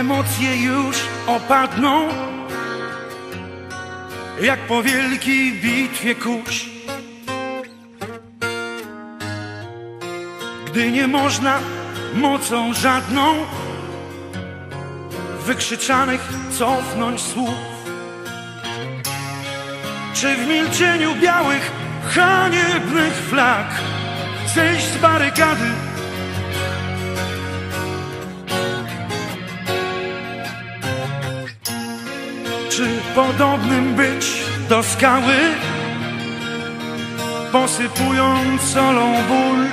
emocje już opadną Jak po wielkiej bitwie kurz. Gdy nie można mocą żadną Wykrzyczanych cofnąć słów. Czy w milczeniu białych, haniebnych flag Zejść z barykady Czy podobnym być do skały, posypując solą ból,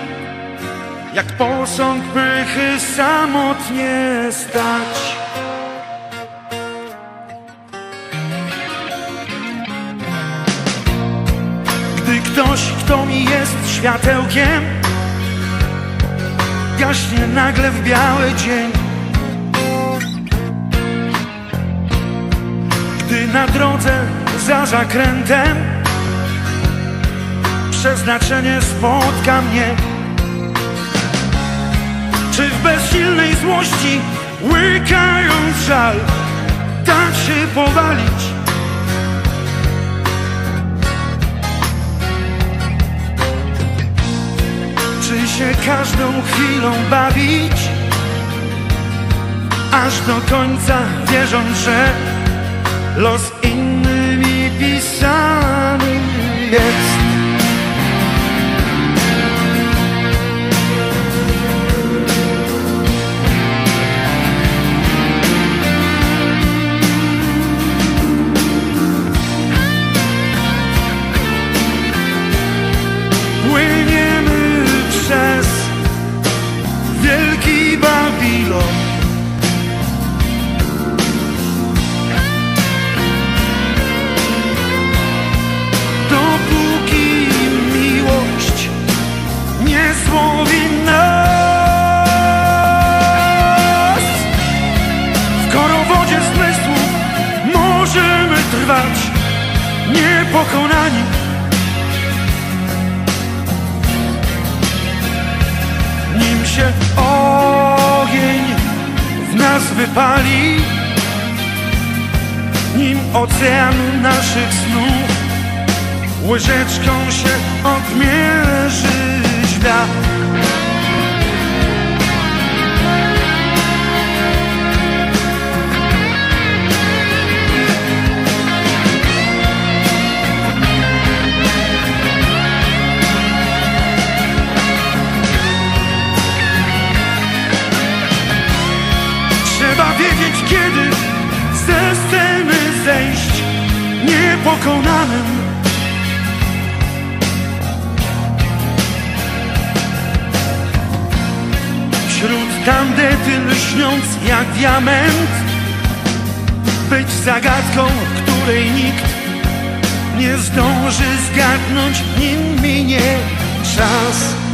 jak posąg pychy samotnie stać? Gdy ktoś, kto mi jest światełkiem, gaśnie nagle w biały dzień. Na drodze za zakrętem. Przeznaczenie spotka mnie. Czy w bezsilnej złości łykając żal? Dać się powalić. Czy się każdą chwilą bawić? Aż do końca wierząc, że los indivisados. Niepokonani. Nim się ogień w nas wypali, nim ocean naszych snów łyżeczką się odmierzy świat. Wiedzieć kiedy ze sceny zejść niepokonanym. Wśród tandety lśniąc jak diament Być zagadką, której nikt nie zdąży zgadnąć Nim minie czas